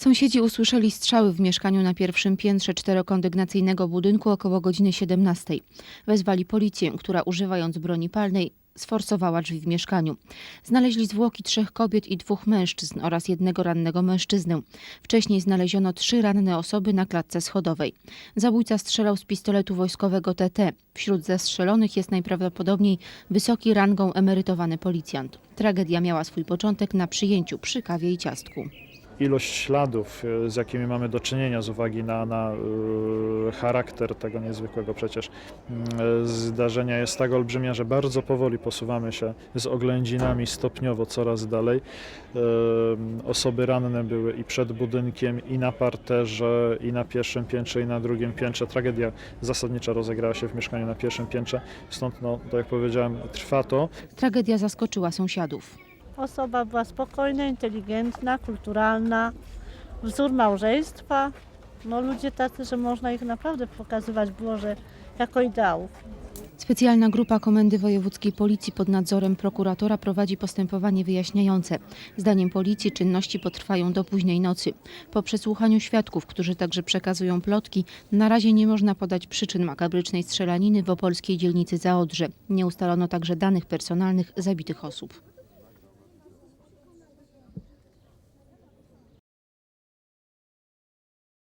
Sąsiedzi usłyszeli strzały w mieszkaniu na pierwszym piętrze czterokondygnacyjnego budynku około godziny 17. Wezwali policję, która używając broni palnej sforsowała drzwi w mieszkaniu. Znaleźli zwłoki trzech kobiet i dwóch mężczyzn oraz jednego rannego mężczyznę. Wcześniej znaleziono trzy ranne osoby na klatce schodowej. Zabójca strzelał z pistoletu wojskowego TT. Wśród zastrzelonych jest najprawdopodobniej wysoki rangą emerytowany policjant. Tragedia miała swój początek na przyjęciu przy kawie i ciastku. Ilość śladów, e, z jakimi mamy do czynienia z uwagi na, na e, charakter tego niezwykłego przecież mm, e, zdarzenia jest tak olbrzymia, że bardzo powoli posuwamy się z oględzinami stopniowo coraz dalej. Osoby ranne były i przed budynkiem, i na parterze, i na pierwszym piętrze, i na drugim piętrze. Tragedia zasadnicza rozegrała się w mieszkaniu na pierwszym piętrze, stąd, no, tak jak powiedziałem, trwa to. Tragedia zaskoczyła sąsiadów. Osoba była spokojna, inteligentna, kulturalna, wzór małżeństwa. No ludzie tacy, że można ich naprawdę pokazywać było, że jako ideałów. Specjalna grupa Komendy Wojewódzkiej Policji pod nadzorem prokuratora prowadzi postępowanie wyjaśniające. Zdaniem policji czynności potrwają do późnej nocy. Po przesłuchaniu świadków, którzy także przekazują plotki, na razie nie można podać przyczyn makabrycznej strzelaniny w opolskiej dzielnicy Zaodrze. Nie ustalono także danych personalnych zabitych osób.